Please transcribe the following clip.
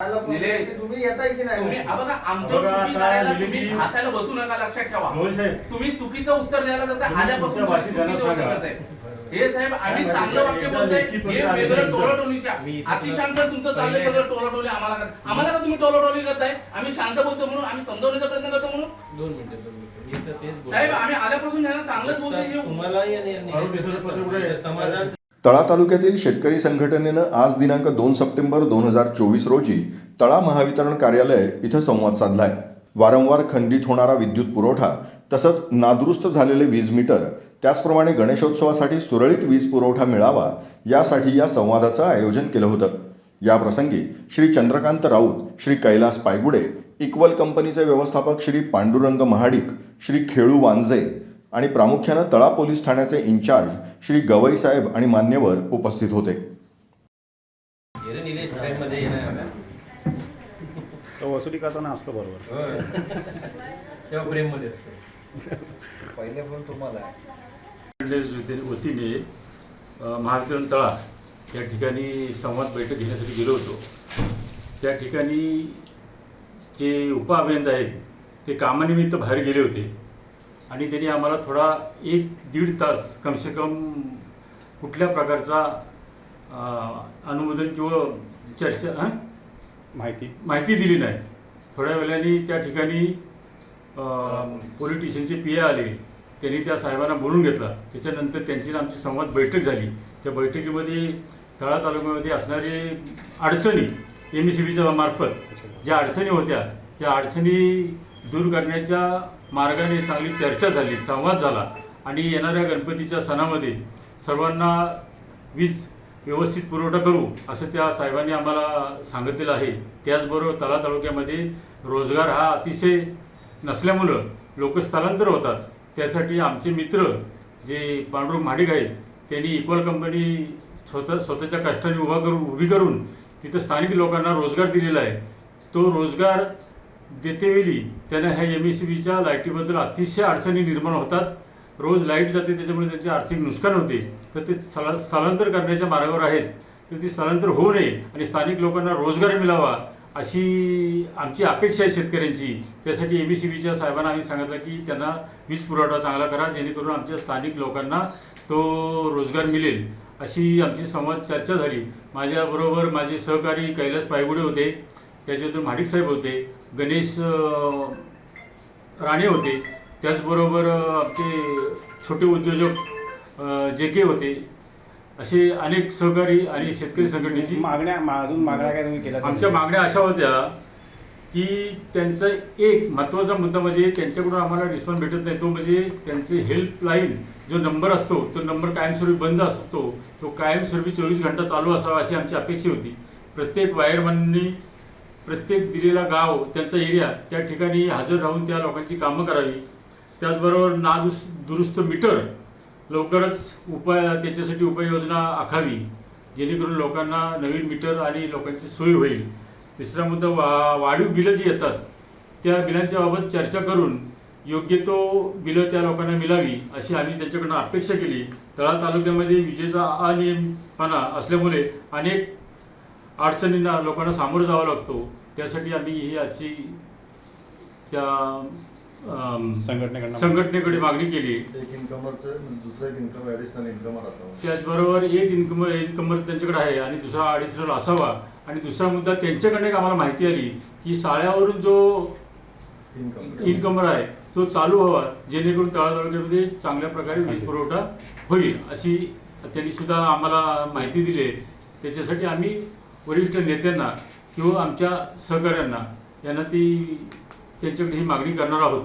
निलेश. तुम्ही येताय की तुम्ही नाही हा बघा आमच्या बघा, चुकी आता करायला निलेश तुम्ही हसायला बसू नका लक्षात ठेवा साहेब तुम्ही चुकीचं उत्तर द्यायला जाता तुम्ही आल्यापासून तुमच्या तुम्ही भाषेत त्यांना चुकीचं उत्तर सांगा. करताय हे साहेब आम्ही चांगलं वाक्य एकदा बोलतोय लेखी पण हे आलेलं वेगळं आहे. टोलाटोलीच्या मी इथं अतिशांत तुमचं चाललंय पहिले- सगळं टोलाटोली आम्हाला कर- आम्हाला का तुम्ही टोलाटोली करताय आम्ही शांत बोलतो म्हणून आम्ही समजवण्याचा प्रयत्न करतो म्हणून दोन मिनिटं दोन मिनिटं मी तर तेच बोलतो. साहेब आम्ही आल्यापासून यांना चांगलंच बोलतोय तुम्हालाही आणि यांनी- अरुण देसाई पत्र कुठे आहे? समाधान तळा तालुक्यातील शेतकरी संघटनेनं आज दिनांक दोन सप्टेंबर दोन हजार चोवीस रोजी तळा महावितरण कार्यालय इथं संवाद साधलाय. वारंवार खंडित होणारा विद्युत पुरवठा तसंच नादुरुस्त झालेले वीज मीटर त्याचप्रमाणे गणेशोत्सवासाठी सुरळीत वीज पुरवठा मिळावा यासाठी या संवादाचं आयोजन केलं होतं. याप्रसंगी श्री चंद्रकांत राऊत श्री कैलास पायगुडे इक्वल कंपनीचे व्यवस्थापक श्री पांडुरंग महाडिक श्री खेळू वांजे आणि प्रामुख्यानं तळा पोलीस ठाण्याचे इन्चार्ज श्री गवई साहेब आणि मान्यवर उपस्थित होते. वसुली करताना असतो बरोबर. होय. तेव्हा प्रेममध्ये असतो. पहिले फोन तुम्हाला वतीने तळा या ठिकाणी संवाद बैठक घेण्यासाठी गेलो होतो. त्या ठिकाणी जे उपअभियंता आहेत ते कामानिमित्त बाहेर गेले होते. आणि त्यांनी आम्हाला थोडा एक दीड तास कमसे कम कुठल्या प्रकारचा अनुमोदन किंवा चर्चा हां? माहिती. माहिती दिली नाही. थोड्या वेळाने त्या ठिकाणी पोलीस स्टेशनचे पी ए आले. त्यांनी त्या साहेबांना बोलून घेतला. त्याच्यानंतर त्यांची आमची संवाद बैठक झाली. त्या बैठकीमध्ये तळा तालुक्यामध्ये असणारे अडचणी एम सी बीच्या मार्फत ज्या अडचणी होत्या त्या अडचणी दूर करण्याच्या मार्गाने चांगली चर्चा झाली संवाद झाला. आणि येणाऱ्या गणपतीच्या सणामध्ये सर्वांना वीज व्यवस्थित पुरवठा करू असं त्या साहेबांनी आम्हाला सांगितलेलं आहे. त्याचबरोबर तला तालुक्यामध्ये रोजगार हा अतिशय नसल्यामुळं लोक स्थलांतर होतात. त्यासाठी आमचे मित्र जे पांडुरंग महाडिक आहेत त्यांनी इक्वल कंपनी स्वतः स्वतःच्या कष्टाने उभा करून उभी करून तिथं स्थानिक लोकांना रोजगार दिलेला आहे. तो रोजगार देतेवेळी त्यांना ह्या एम एस सी बीच्या लाईटीबद्दल अतिशय अडचणी निर्माण होतात. रोज लाइट जाते त्याच्यामुळे त्यांचे आर्थिक नुकसान होते. तर ते स्थला स्थलांतर करण्याच्या मार्गावर आहेत. तर ते स्थलांतर होऊ नये आणि स्थानिक लोकांना रोजगार मिळावा अशी आमची अपेक्षा आहे शेतकऱ्यांची. त्यासाठी एम सी बीच्या साहेबांना आम्ही सांगितलं की त्यांना वीज पुरवठा चांगला करा जेणेकरून आमच्या स्थानिक लोकांना तो रोजगार मिळेल अशी आमची संवाद चर्चा झाली. माझ्याबरोबर माझे सहकारी कैलास पायगुडे होते. त्याच्यातून महाडिक साहेब होते गणेश राणे होते. त्याचबरोबर आमचे छोटे उद्योजक जे के होते. असे अनेक सहकारी आणि शेतकरी संघटनेची मागण्या अजून मागण्या काय तुम्ही केल्या? आमच्या मागण्या अशा होत्या की त्यांचा एक महत्त्वाचा मुद्दा म्हणजे त्यांच्याकडून आम्हाला रिस्पॉन्स भेटत नाही. तो म्हणजे त्यांचे हेल्पलाईन जो नंबर असतो तो नंबर कायमस्वरूपी बंद असतो. तो कायमस्वरूपी चोवीस घंटा चालू असावा अशी आमची अपेक्षा होती. प्रत्येक वायरमॅननी प्रत्येक दिलेला गाव त्यांचा एरिया त्या ठिकाणी हजर राहून त्या लोकांची कामं करावी. त्याचबरोबर नादुस दुरुस्त मीटर लवकरच उपाय त्याच्यासाठी उपाययोजना आखावी जेणेकरून लोकांना नवीन मीटर आणि लोकांची सोय होईल. तिसरा मुद्दा वा वाढीव बिलं जी येतात त्या बिलांच्या बाबत चर्चा करून योग्य तो बिलं त्या लोकांना मिळावी अशी आम्ही त्यांच्याकडनं अपेक्षा केली. तळा तालुक्यामध्ये विजेचा अनियमपणा असल्यामुळे अनेक अडचणींना लोकांना सामोरं जावं लागतो. त्यासाठी आम्ही ही आजची त्या अम, संघटनेकडनं संघटनेकडे मागणी केली. एक इन्कमरचं दुसरं एक इन्कम ॲडिशनल इन्कमर असावं. त्याचबरोबर एक इन्कम इन्कमर त्यांच्याकडे आहे आणि दुसरा अडिशनल असावा. आणि दुसरा मुद्दा त्यांच्याकडे एक आम्हाला माहिती आली की साळ्यावरून जो इन्कम इन्कमर आहे तो चालू व्हावा जेणेकरून तळा तालुक्यामध्ये चांगल्या प्रकारे वीज पुरवठा होईल अशी त्यांनी सुद्धा आम्हाला माहिती दिली. आहे त्याच्यासाठी आम्ही वरिष्ठ नेत्यांना किंवा आमच्या सहकाऱ्यांना यांना ती त्यांच्याकडे ही मागणी करणार आहोत.